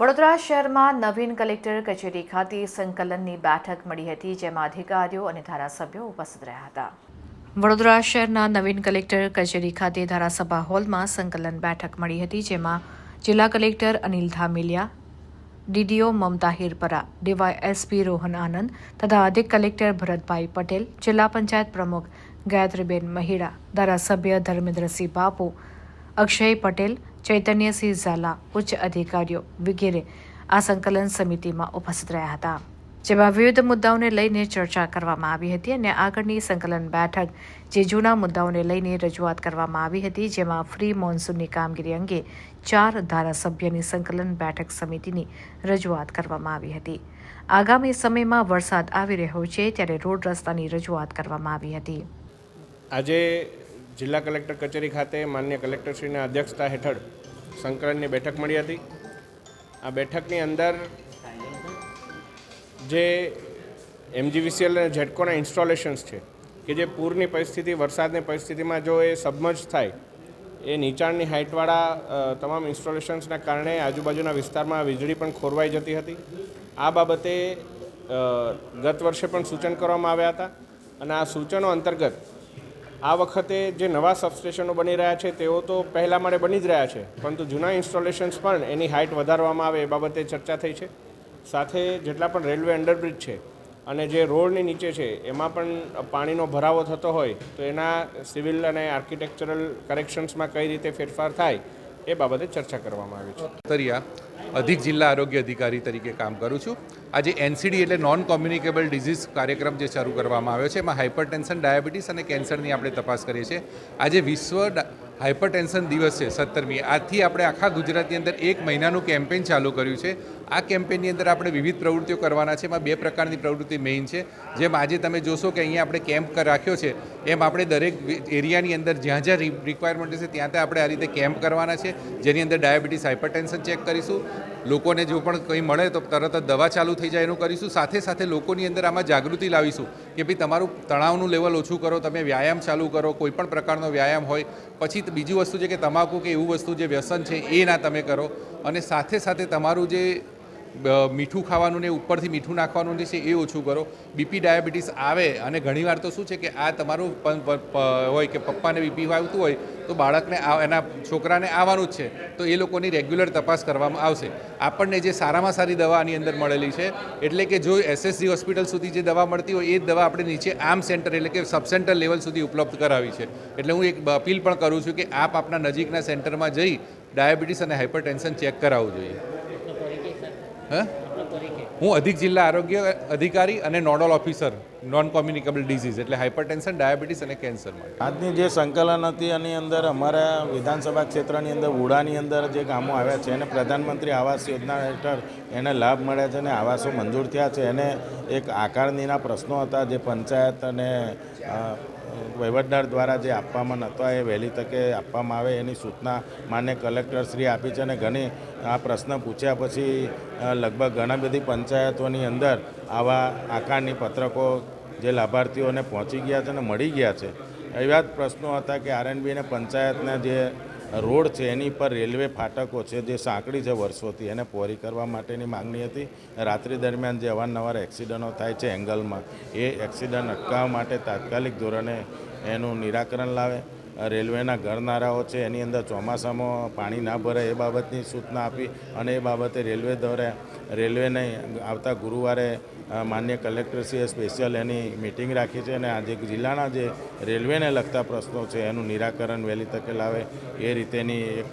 વડોદરા શહેરમાં નવીન કલેક્ટર કચેરી ખાતે સંકલનની બેઠક મળી હતી, જેમાં અધિકારીઓ અને ધારાસભ્યો ઉપસ્થિત રહ્યા હતા. વડોદરા શહેરના નવીન કલેક્ટર કચેરી ખાતે ધારાસભા હોલમાં સંકલન બેઠક મળી હતી, જેમાં જિલ્લા collector Anil Dhameliya, DDO Mamata Hirpara DYSP Rohan Anand તથા અધિક કલેક્ટર ભરતભાઈ પટેલ, જિલ્લા પંચાયત પ્રમુખ ગાયત્રીબેન મહિડા, ધારાસભ્ય ધર્મેન્દ્રસિંહ બાપુ, અક્ષય પટેલ ચૈતન્યસિંહ ઝાલા ઉચ્ચ અધિકારીઓ વગેરે આ સંકલન સમિતિમાં ઉપસ્થિત રહ્યા હતા, જેમાં વિવિધ મુદ્દાઓને લઈને ચર્ચા કરવામાં આવી હતી અને આગળની સંકલન બેઠક જે જૂના મુદ્દાઓને લઈને રજૂઆત કરવામાં આવી હતી, જેમાં ફ્રી મોન્સૂનની કામગીરી અંગે ચાર ધારાસભ્યની સંકલન બેઠક સમિતિની રજૂઆત કરવામાં આવી હતી. આગામી સમયમાં વરસાદ આવી રહ્યો છે, ત્યારે રોડ રસ્તાની રજૂઆત કરવામાં આવી હતી. આજે જિલ્લા કલેક્ટર કચેરી ખાતે માન્ય કલેક્ટરશ્રીના અધ્યક્ષતા હેઠળ સંકલનની બેઠક મળી હતી. આ બેઠકની અંદર જે એમજીવીસીએલ અને ઝેટકોના ઇન્સ્ટોલેશન્સ છે, કે જે પૂરની પરિસ્થિતિ, વરસાદની પરિસ્થિતિમાં જો એ સબમર્જ થાય, એ નીચાણની હાઇટવાળા તમામ ઇન્સ્ટોલેશન્સના કારણે આજુબાજુના વિસ્તારમાં વીજળી પણ ખોરવાઈ જતી હતી. આ બાબતે ગત વર્ષે પણ સૂચન કરવામાં આવ્યા હતા. અને આ સૂચનો અંતર્ગત આ વખતે જે નવા સબસ્ટેશનો બની રહ્યા છે, તેઓ તો પહેલાં મારે બની જ રહ્યા છે, પરંતુ જૂના ઇન્સ્ટોલેશન્સ પણ એની હાઇટ વધારવામાં આવે એ બાબતે ચર્ચા થઈ છે. સાથે જેટલા પણ રેલવે અંડરબ્રિજ છે અને જે રોડની નીચે છે, એમાં પણ પાણીનો ભરાવો થતો હોય, તો એના સિવિલ અને આર્કિટેક્ચરલ કરેક્શન્સમાં કઈ રીતે ફેરફાર થાય એ બાબતે ચર્ચા કરવામાં આવી છે. તરિયા અધિક જિલ્લા આરોગ્ય અધિકારી તરીકે કામ કરું છું. આજે એનસીડી એટલે નોન કોમ્યુનિકેબલ ડિઝીઝ કાર્યક્રમ જે શરૂ કરવામાં આવ્યો છે, એમાં હાઇપરટેન્શન ડાયાબિટીસ અને કેન્સરની આપણે તપાસ કરીએ છીએ. આજે વિશ્વ હાઇપરટેન્શન દિવસ છે, સત્તરમી. આજથી આપણે આખા ગુજરાતની અંદર એક મહિનાનું કેમ્પેઇન ચાલુ કર્યું છે. આ કેમ્પેનની અંદર આપણે વિવિધ પ્રવૃત્તિઓ કરવાના છે. એમાં બે પ્રકારની પ્રવૃત્તિ મેઇન છે. જેમ આજે તમે જોશો કે અહીંયા આપણે કેમ્પ રાખ્યો છે, એમ આપણે દરેક એરિયાની અંદર જ્યાં જ્યાં રિક્વાયરમેન્ટ છે ત્યાં ત્યાં આપણે આ રીતે કેમ્પ કરવાના છે. જેની અંદર ડાયાબિટીસ હાઇપરટેન્શન ચેક કરીશું. લોકોને જો પણ કંઈ મળે તો તરત જ દવા ચાલુ થઈ જાય એનું કરીશું. સાથે સાથે લોકોની અંદર આમાં જાગૃતિ લાવીશું કે ભાઈ તમારું તણાવનું લેવલ ઓછું કરો, તમે વ્યાયામ ચાલુ કરો કોઈપણ પ્રકારનો વ્યાયામ હોય. પછી બીજી વસ્તુ છે કે તમાકુ કે એવું વસ્તુ જે વ્યસન છે એ ના તમે કરો. અને સાથે સાથે તમારું જે મીઠું ખાવાનું ને ઉપરથી મીઠું નાખવાનું જે છે એ ઓછું કરો. બીપી ડાયાબિટીસ આવે અને ઘણીવાર તો શું છે કે આ તમારું હોય કે પપ્પાને બીપી આવતું હોય તો બાળકને એના છોકરાને આવવાનું જ છે. તો એ લોકોની રેગ્યુલર તપાસ કરવામાં આવશે. આપણને જે સારામાં સારી દવા આની અંદર મળેલી છે, એટલે કે જો એસએસજી હોસ્પિટલ સુધી જે દવા મળતી હોય, એ દવા આપણે નીચે આમ સેન્ટર એટલે કે સબ સેન્ટર લેવલ સુધી ઉપલબ્ધ કરાવી છે. એટલે હું એક અપીલ પણ કરું છું કે આપ આપના નજીકના સેન્ટરમાં જઈ ડાયાબિટીસ અને હાઇપરટેન્શન ચેક કરાવવું જોઈએ. હા? હું અધિક જિલ્લા આરોગ્ય અધિકારી અને nodal officer non communicable disease એટલે હાઇપરટેન્શન ડાયાબિટીસ અને કેન્સર આજની જે સંકલન હતી એની અંદર અમારા વિધાનસભા ક્ષેત્રની અંદર, ઉડાની અંદર જે ગામો આવ્યા છે, એને પ્રધાનમંત્રી આવાસ યોજના હેઠળ એને લાભ મળ્યા છે અને આવાસો મંજૂર થયા છે. એને એક આકારણીના પ્રશ્નો હતા, જે પંચાયત અને વહીવટદાર દ્વારા જે આપવામાં નહોતા એ વહેલી તકે આપવામાં આવે એની સૂચના માન્ય કલેક્ટરશ્રી આપી છે અને ઘણી આ પ્રશ્ન પૂછ્યા પછી લગભગ ઘણા બધી પંચાયતોની અંદર આવા આકારની પત્રકો જે લાભાર્થીઓને પહોંચી ગયા છે અને મળી ગયા છે. એવા જ પ્રશ્નો હતા કે આરએનબી અને પંચાયતના જે રોડ છે, એની પર રેલવે ફાટકો છે, જે સાંકડી છે વર્ષોથી, એને પહોળી કરવા માટેની માગણી હતી. રાત્રિ દરમિયાન જે અવારનવાર એક્સિડન્ટો થાય છે એંગલમાં, એ એક્સિડન્ટ અટકાવવા માટે તાત્કાલિક ધોરણે એનું નિરાકરણ લાવે. રેલવેના ઘરનારાઓ છે, એની અંદર ચોમાસામાં પાણી ના ભરાય એ બાબતની સૂચના આપી અને એ બાબતે રેલવે દ્વારા, રેલવેને આવતા ગુરુવારે માન્ય કલેક્ટરશ્રીએ સ્પેશિયલ એની મિટિંગ રાખી છે અને આજે જિલ્લાના જે રેલવેને લગતા પ્રશ્નો છે એનું નિરાકરણ વહેલી તકે લાવે એ રીતેની એક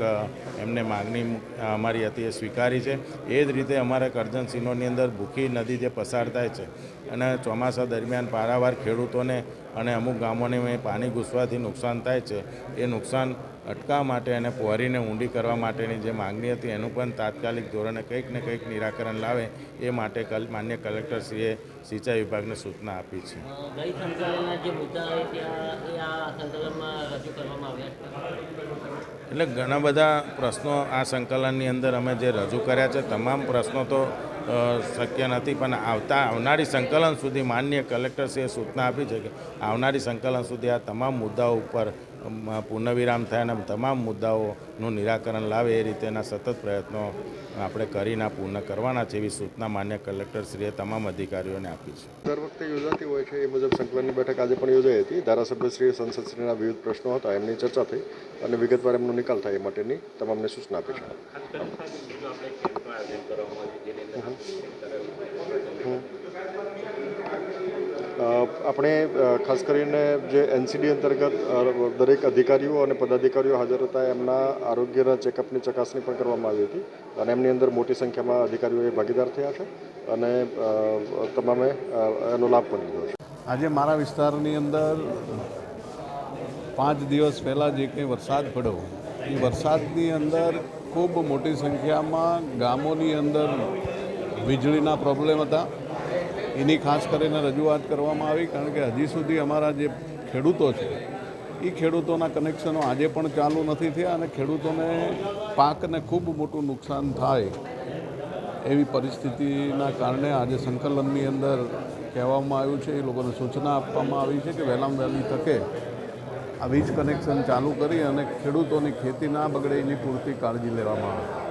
એમને માગણી અમારી હતી એ સ્વીકારી છે. એ જ રીતે અમારા કરજણ સિંહોની અંદર ભૂખી નદી જે પસાર થાય છે અને ચોમાસા દરમિયાન પારાવાર ખેડૂતોને અને અમુક ગામોને પાણી ઘૂસવાથી નુકસાન થાય છે. એ નુકસાન અટકાવવા માટે અને પહોરીને ઊંડી કરવા માટેની જે માગણી હતી એનું પણ તાત્કાલિક ધોરણે કંઈક ને કંઈક નિરાકરણ લાવે એ માટે કલ માન્ય કલેક્ટરશ્રીએ સિંચાઈ વિભાગને સૂચના આપી છે. એટલે ઘણા બધા પ્રશ્નો આ સંકલનની અંદર અમે જે રજૂ કર્યા છે તમામ પ્રશ્નો તો શક્ય નથી પણ આવતા આવનારી સંકલન સુધી માન્ય કલેક્ટરશ્રીએ સૂચના આપી છે કે આવનારી સંકલન સુધી આ તમામ મુદ્દાઓ ઉપર પૂર્ણવિરામ થાય અને તમામ મુદ્દાઓનું નિરાકરણ લાવે એ રીતેના સતત પ્રયત્નો આપણે કરીને પૂર્ણ કરવાના છે એવી સૂચના માન્ય કલેક્ટરશ્રીએ તમામ અધિકારીઓને આપી છે. દર વખતે યોજાતી હોય છે એ મુજબ સંકલનની બેઠક આજે પણ યોજાઈ હતી. ધારાસભ્યશ્રીએ સંસદશ્રીના વિવિધ પ્રશ્નો હતા એમની ચર્ચા થઈ અને વિગતવાર એમનો નિકાલ થાય એ માટેની તમામને સૂચના આપી છે. આપણે ખાસ કરીને જે એનસીડી અંતર્ગત દરેક અધિકારીઓ અને પદાધિકારીઓ હાજર હતા, એમના આરોગ્યના ચેકઅપની ચકાસણી પણ કરવામાં આવી હતી. અને એમની અંદર મોટી સંખ્યામાં અધિકારીઓએ ભાગીદાર થયા છે અને તમામે એનો લાભ પણ લીધો છે. આજે મારા વિસ્તારની અંદર પાંચ દિવસ પહેલાં જે કંઈ વરસાદ પડ્યો, એ વરસાદની અંદર ખૂબ મોટી સંખ્યામાં ગામોની અંદર વીજળીના પ્રોબ્લેમ હતા. એની ખાસ કરીને રજૂઆત કરવામાં આવી, કારણ કે હજી સુધી અમારા જે ખેડૂતો છે એ ખેડૂતોના કનેક્શનો આજે પણ ચાલુ નથી થયા અને ખેડૂતોને પાકને ખૂબ મોટું નુકસાન થાય એવી પરિસ્થિતિના કારણે આજે સંકલનની અંદર કહેવામાં આવ્યું છે, એ લોકોને સૂચના આપવામાં આવી છે કે વહેલામાં વહેલી તકે આ વીજ કનેક્શન ચાલુ કરી અને ખેડૂતોની ખેતી ના બગડે એની પૂરતી કાળજી લેવામાં આવે.